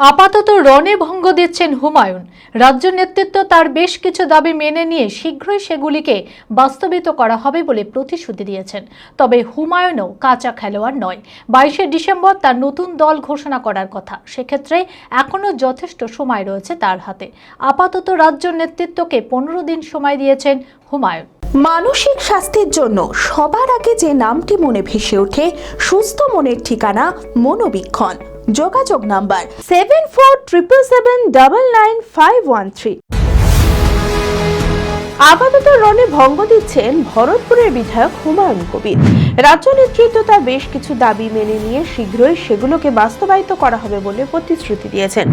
আপাতত রণে ভঙ্গ দিচ্ছেন হুমায়ুন। রাজ্য নেতৃত্ব তার বেশ কিছু দাবি মেনে নিয়ে শীঘ্রই সেগুলিকে বাস্তবিত করা হবে বলে প্রতিশ্রুতি দিয়েছেন। তবে হুমায়ুনও কাঁচা খেলোয়াড় নয়। বাইশে ডিসেম্বর তার নতুন দল ঘোষণা করার কথা। সেক্ষেত্রে এখনও যথেষ্ট সময় রয়েছে তার হাতে। আপাতত রাজ্য নেতৃত্বকে পনেরো দিন সময় দিয়েছেন হুমায়ুন। মানসিক স্বাস্থ্যের জন্য সবার আগে যে নামটি মনে ভেসে ওঠে, সুস্থ মনের ঠিকানা মনোবীক্ষণ। যোগাযোগ number seven four triple seven double nine five one three আপাতত রণে ভঙ্গ দিচ্ছেন ভরতপুরের বিধায়ক হুমায়ুন কবির। রাজ্য নেতৃত্ব তার বেশ কিছু দাবি মেনে নিয়ে শীঘ্রই সেগুলোকে বাস্তবায়িত করা হবে বলে প্রতিশ্রুতি দিয়েছেন।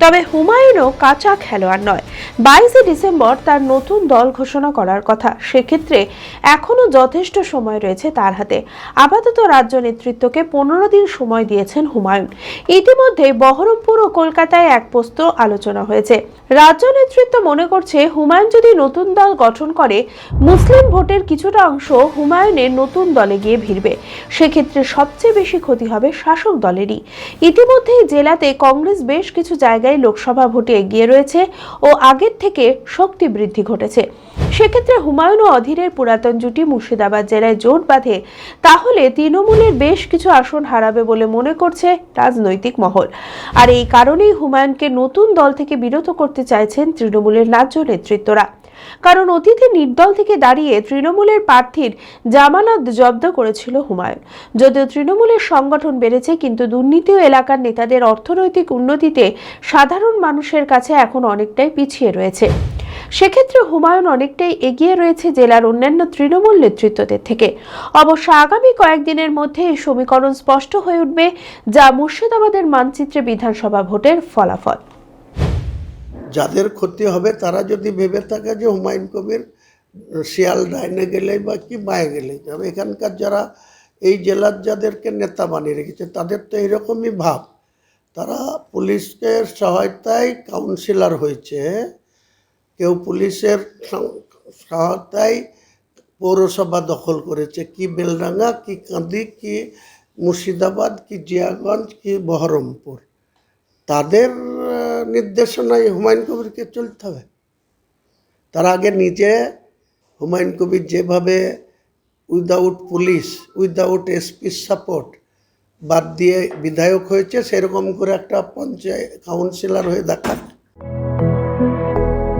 তবে হুমায়ুনও কাঁচা খেলোয়াড় নয়। বাইশে ডিসেম্বর তার নতুন দল ঘোষণা করার কথা। সেক্ষেত্রে এখনও যথেষ্ট সময় রয়েছে তার হাতে। আপাতত রাজ্য নেতৃত্বকে পনেরো দিন সময় দিয়েছেন হুমায়ুন। ইতিমধ্যে বহরমপুর ও কলকাতায় এক পোস্ত আলোচনা হয়েছে। রাজ্য নেতৃত্ব মনে করছে, হুমায়ুন যদি নতুন দল গঠন করে, মুসলিম ভোটের কিছুটা অংশ হুমায়ুনের নতুন দলে গিয়ে ভিড়বে। সেক্ষেত্রে সবচেয়ে বেশি ক্ষতি হবে শাসক দলেরই। ইতিমধ্যেই জেলাতে কংগ্রেস বেশ কিছু জায়গায় লোকসভা ভোটে এগিয়ে রয়েছে ও আগের থেকে শক্তি বৃদ্ধি ঘটেছে। সেক্ষেত্রে হুমায়ুন ও অধীরের পুরাতন জুটি মুর্শিদাবাদ জেলায় জোট বাঁধে, তাহলে তৃণমূলের বেশ কিছু আসন হারাবে বলে মনে করছে রাজনৈতিক মহল। আর এই কারণেই হুমায়ুনকে নতুন দল থেকে বিরত করতে চাইছেন তৃণমূলের রাজ্য নেতৃত্বরা। কারণ অতীতে নির্দল থেকে দাঁড়িয়ে তৃণমূলের প্রার্থীর জামানত জব্দ করেছিল হুমায়ুন। যদিও তৃণমূলের সংগঠন বেড়েছে, কিন্তু দুর্নীতি এলাকার নেতাদের অর্থনৈতিক উন্নতিতে সাধারণ মানুষের কাছে এখন অনেকটাই পিছিয়ে রয়েছে। সেক্ষেত্রে হুমায়ুন অনেকটাই এগিয়ে রয়েছে জেলার অন্যান্য তৃণমূল নেতৃত্বদের থেকে। অবশ্য আগামী কয়েকদিনের মধ্যে এই সমীকরণ স্পষ্ট হয়ে উঠবে, যা মুর্শিদাবাদের মানচিত্রে বিধানসভা ভোটের ফলাফল। যাদের ক্ষতি হবে, তারা যদি ভেবে থাকে যে হুমায়ুন কবির শিয়াল ডাইনে গেলেই বা কি বায়ে গেলেই যাবে এখানকার যারা এই জেলার যাদেরকে নেতা বানিয়ে রেখেছে, তাদের তো এইরকমই ভাব। তারা পুলিশকে সহায়তায় কাউন্সিলর হয়েছে, কেউ পুলিশের সহায়তায় পৌরসভা দখল করেছে। কি বেলডাঙ্গা, কি কাঁদি, কি মুর্শিদাবাদ, কি জিয়াগঞ্জ, কি বহরমপুর। তাদের নির্দেশনায় হুমায়ুন কবিরকে চলতে হবে। তার আগে নিজে হুমায়ুন কবির যেভাবে উইদাউট পুলিশ, উইদাউট এসপির সাপোর্ট বাদ দিয়ে বিধায়ক হয়েছে, সেরকম করে একটা পঞ্চায়েত কাউন্সিলর হয়ে দেখা